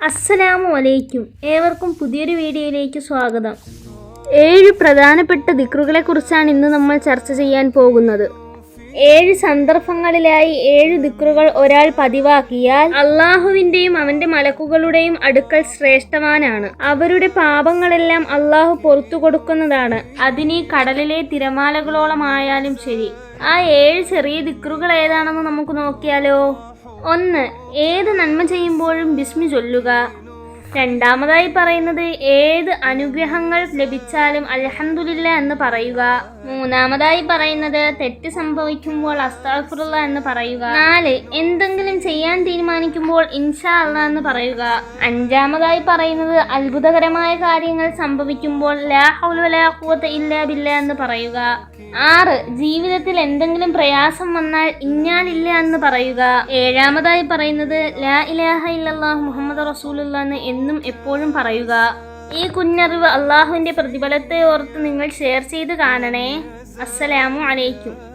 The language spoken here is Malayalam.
അസ്സലാമു അലൈക്കും ഏവർക്കും പുതിയൊരു വീഡിയോയിലേക്ക് സ്വാഗതം. ഏഴ് പ്രധാനപ്പെട്ട ദിക്റുകളെ കുറിച്ചാണ് ഇന്ന് നമ്മൾ ചർച്ച ചെയ്യാൻ പോകുന്നത്. ഏഴ് സന്ദർഭങ്ങളിലായി ഏഴ് ദിക്റുകൾ ഒരാൾ പതിവാക്കിയാൽ അള്ളാഹുവിന്റെയും അവന്റെ മലക്കുകളുടെയും അടുക്കൽ ശ്രേഷ്ഠവാനാണ്. അവരുടെ പാപങ്ങളെല്ലാം അള്ളാഹു പുറത്തു കൊടുക്കുന്നതാണ്. അതിനി കടലിലെ തിരമാലകളോളമായാലും ശരി. ആ ഏഴ് ചെറിയ ദിക്റുകൾ ഏതാണെന്ന് നമുക്ക് നോക്കിയാലോ? ഒന്ന് ഏത് നന്മ ചെയ്യുമ്പോഴും ബിസ്മി ചൊല്ലുക. രണ്ടാമതായി പറയുന്നത് ഏത് അനുഗ്രഹങ്ങൾ ലഭിച്ചാലും അൽഹംദുലില്ല എന്ന് പറയുക. മൂന്നാമതായി പറയുന്നത് തെറ്റ് സംഭവിക്കുമ്പോൾ അസ്താഫുറുള്ള എന്ന് പറയുക. നാല് എന്തെങ്കിലും ചെയ്യാൻ തീരുമാനിക്കുമ്പോൾ ഇൻഷാ അല്ല എന്ന് പറയുക. അഞ്ചാമതായി പറയുന്നത് അത്ഭുതകരമായ കാര്യങ്ങൾ സംഭവിക്കുമ്പോൾ ലാ ഇല്ലാ ബില്ല എന്ന് പറയുക. ആറ് ജീവിതത്തിൽ എന്തെങ്കിലും പ്രയാസം വന്നാൽ ഇന്നാലില്ല എന്ന് പറയുക. ഏഴാമതായി പറയുന്നത് ലാ ഇലാഹ ഇല്ലല്ലാഹ് മുഹമ്മദ് റസൂലുള്ള എന്ന് എന്നും എപ്പോഴും പറയുക. ഈ കുഞ്ഞറിവ് അള്ളാഹുവിന്റെ പ്രതിഫലത്തെ ഓർത്ത് നിങ്ങൾ ഷെയർ ചെയ്ത് കാണണേ. അസ്സലാമു അലൈക്കും.